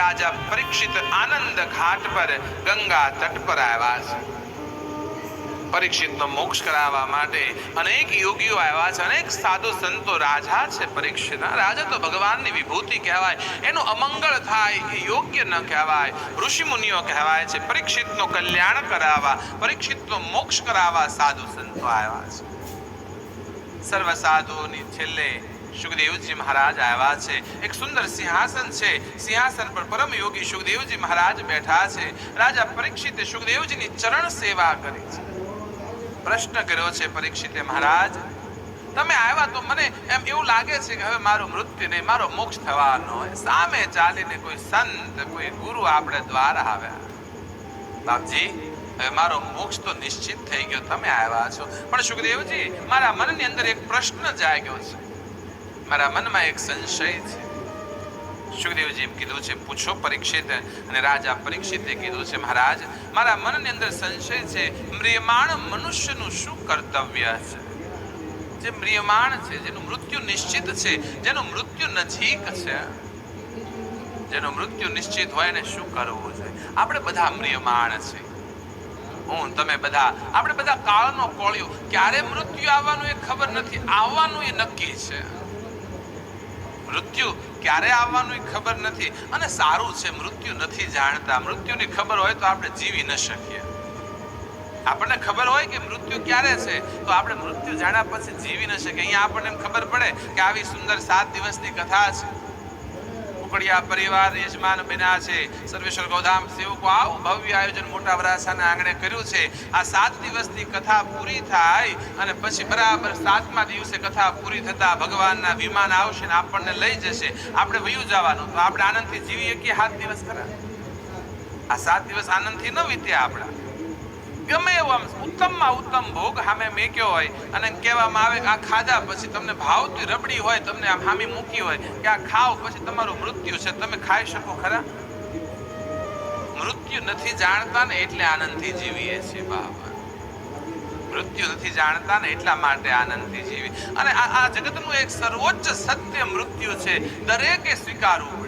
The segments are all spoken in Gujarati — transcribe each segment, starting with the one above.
રાજા પરીક્ષિત આનંદ ઘાટ પર ગંગા તટ પર આવ્યા છે પરીક્ષિતનો મોક્ષ કરાવવા માટે અનેક યોગીઓ આવ્યા છે અનેક સાધુ સંતો રાજા છે પરીક્ષિત રાજા તો ભગવાનની વિભૂતિ કહેવાય, એનું અમંગળ થાય એ યોગ્ય ન કહેવાય. ઋષિ મુનિઓ કહેવાય છે પરીક્ષિતનો કલ્યાણ કરાવવા, પરીક્ષિતનો મોક્ષ કરાવવા સાધુ સંતો આવ્યા છે સર્વ સાધુઓની છેલ્લે સુખદેવજી મહારાજ આવ્યા છે. એક સુંદર સિંહાસન છે. સિંહાસન પર પરમ યોગી સુખદેવજી મહારાજ બેઠા છે. રાજા પરીક્ષિતે સુખદેવજીની ચરણ સેવા કરી છે. પ્રશ્ન કર્યો છે પરીક્ષિતે મહારાજ, તમે આવ્યા તો મને એમ એવું લાગે છે કે હવે મારું મૃત્યુ નહીં, મારો મોક્ષ થવાનો સામે ચાલીને કોઈ સંત, કોઈ ગુરુ આપણે દ્વાર આવ્યા. બાપજી, હવે મારો મોક્ષ તો નિશ્ચિત થઈ ગયો. તમે આવ્યા છો. પણ સુખદેવજી, મારા મનની અંદર એક પ્રશ્ન જાગ્યો છે. મારા મનમાં એક સંશય છે. સુખદેવજી એમ કીધું છે, પૂછો પરીક્ષિત અને રાજા પરીક્ષિતે કીધું છે, મહારાજ, મારા મનની અંદર સંશય છે, મ્રિયમાણ મનુષ્યનું શું કર્તવ્ય છે? જે મ્રિયમાણ છે, જેનું મૃત્યુ નિશ્ચિત છે, જેનું મૃત્યુ નજીક છે, જેનું મૃત્યુ નિશ્ચિત હોય એને શું કરવું જોઈએ આપણે બધા મ્રિયમાણ છે હું, તમે બધા, આપણે બધા કાળનો કોળિયો, ક્યારે મૃત્યુ આવવાનું એ ખબર નથી, આવવાનું એ નક્કી છે. મૃત્યુ ક્યારે આવવાનું ખબર નથી. અને સારું છે, મૃત્યુ નથી જાણતા. મૃત્યુની ખબર હોય તો આપણે જીવી ન શકીએ. આપણને ખબર હોય કે મૃત્યુ ક્યારે છે, તો આપણે મૃત્યુ જાણ્યા પછી જીવી ન શકીએ. અહીંયા આપણને ખબર પડે કે આવી સુંદર સાત દિવસની કથા છે. ઉકડિયા પરિવાર, યજમાન બન્યા છે. સર્વેશ્વર ગૌધામ સેવકો આવું ભવ્ય આયોજન મોટા વરાસાના આંગણે કર્યું છે. આ સાત દિવસની કથા પૂરી થાય અને પછી બરાબર સાતમા દિવસે કથા પૂરી થતા ભગવાનના વિમાન આવશે ને આપણને લઈ જશે. આપણે વયું જવાનું. તો આપણે આનંદથી જીવીએ કે સાત દિવસ ખરા? આ સાત દિવસ આનંદથી ન વીત્યા આપણા. ગમે એવો ઉત્તમમાં ઉત્તમ ભોગ સામે મેક્યો હોય અને કહેવામાં આવે કે આ ખાધા પછી તમને ભાવતી રબડી હોય, તમને આમ હામી મૂકી હોય કે આ ખાવ પછી તમારું મૃત્યુ છે. તમે ખાઈ શકો ખરા? મૃત્યુ નથી જાણતા ને એટલે આનંદથી જીવીએ છીએ બાબા મૃત્યુ નથી જાણતા ને એટલા માટે આનંદથી જીવી અને આ જગતનું એક સર્વોચ્ચ સત્ય મૃત્યુ છે. દરેકે સ્વીકારવું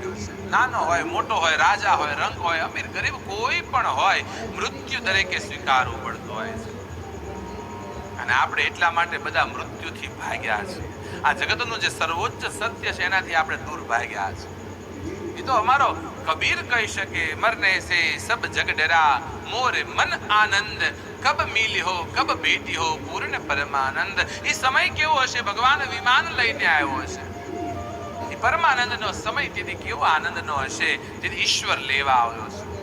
નાનો હોય, મોટો હોય, રાજા હોય, રંગ હોય, અમીર, ગરીબ, કોઈ પણ હોય, મૃત્યુ દરેકે સ્વીકારવું પડતું હોય છે. અને આપણે એટલા માટે બધા મૃત્યુથી ભાગ્યા છે. આ જગતનું જે સર્વોચ્ચ સત્ય છે, એનાથી આપણે દૂર ભાગ્યા છે. એ તો અમારો કબીર કહી શકે, મરને સે સબ જગ ડરા, મોર મન આનંદ, કબ મિલી હો, કબ બેટી હો, પૂર્ણ પરમાનંદ. એ સમય કેવો હશે? ભગવાન વિમાન લઈને આવ્યો હશે. પરમાનંદનો સમય તેથી કેવો આનંદનો હશે જેથી ઈશ્વર લેવા આવ્યો છે.